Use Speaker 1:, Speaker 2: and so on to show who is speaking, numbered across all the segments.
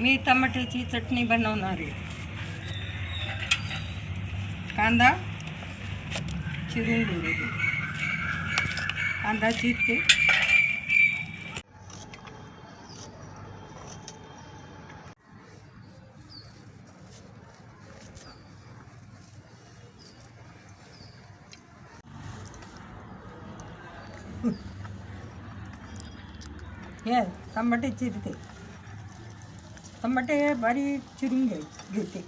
Speaker 1: मी टमाट्याची चटणी बनवणार आहे. कांदा चिरून घेऊ कांदा चिरते. हे टमाटे चिरते. टमाटे बारीक चिरून घे घेते.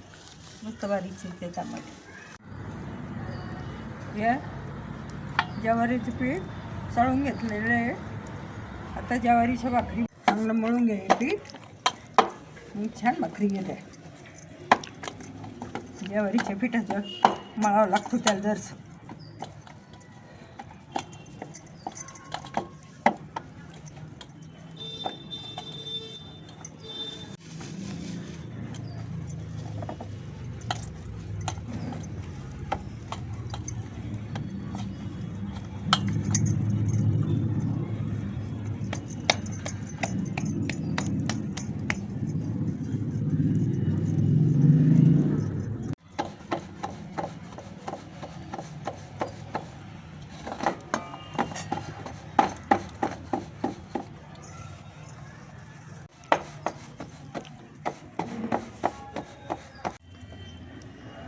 Speaker 1: मस्त बारीक चिरते टमाटे. या ज्वारीचं पीठ चाळून घेतलेलं आहे. आता ज्वारीच्या भाकरी चांगलं मळून घे पीठ. मी छान भाकरी घेते. ज्वारीच्या पिठाचं मळावं लागतो त्याला जरसं.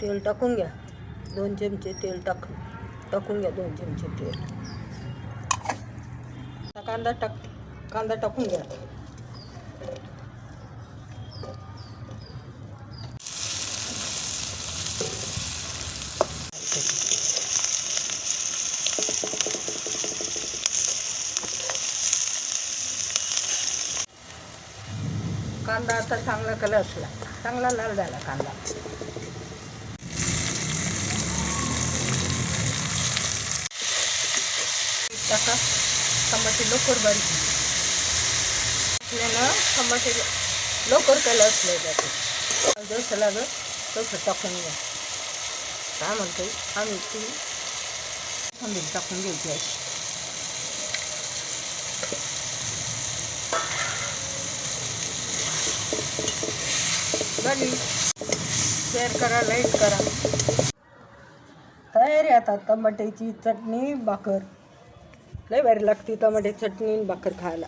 Speaker 1: तेल टाकून घ्या. दोन चमचे तेल टाक टाकून घ्या दोन चमचे तेल. कांदा टाक कांदा टाकून घ्या. कांदा आता चांगला कलर असला. चांगला लाल झाला कांदा. टाका टमाटे लवकर बारीक आपल्याला टमाटे लवकर केलं असले जाते. जसं लागत तसं टाकून घ्या. काय म्हणते? आम्ही ती आंबील टाकून घ्यायची अशी झाली शेअर करा लाइट करा. तयारी आता टमाट्याची चटणी भाकर. लय भारी लागते टमाटे चटणी भाकर खायला.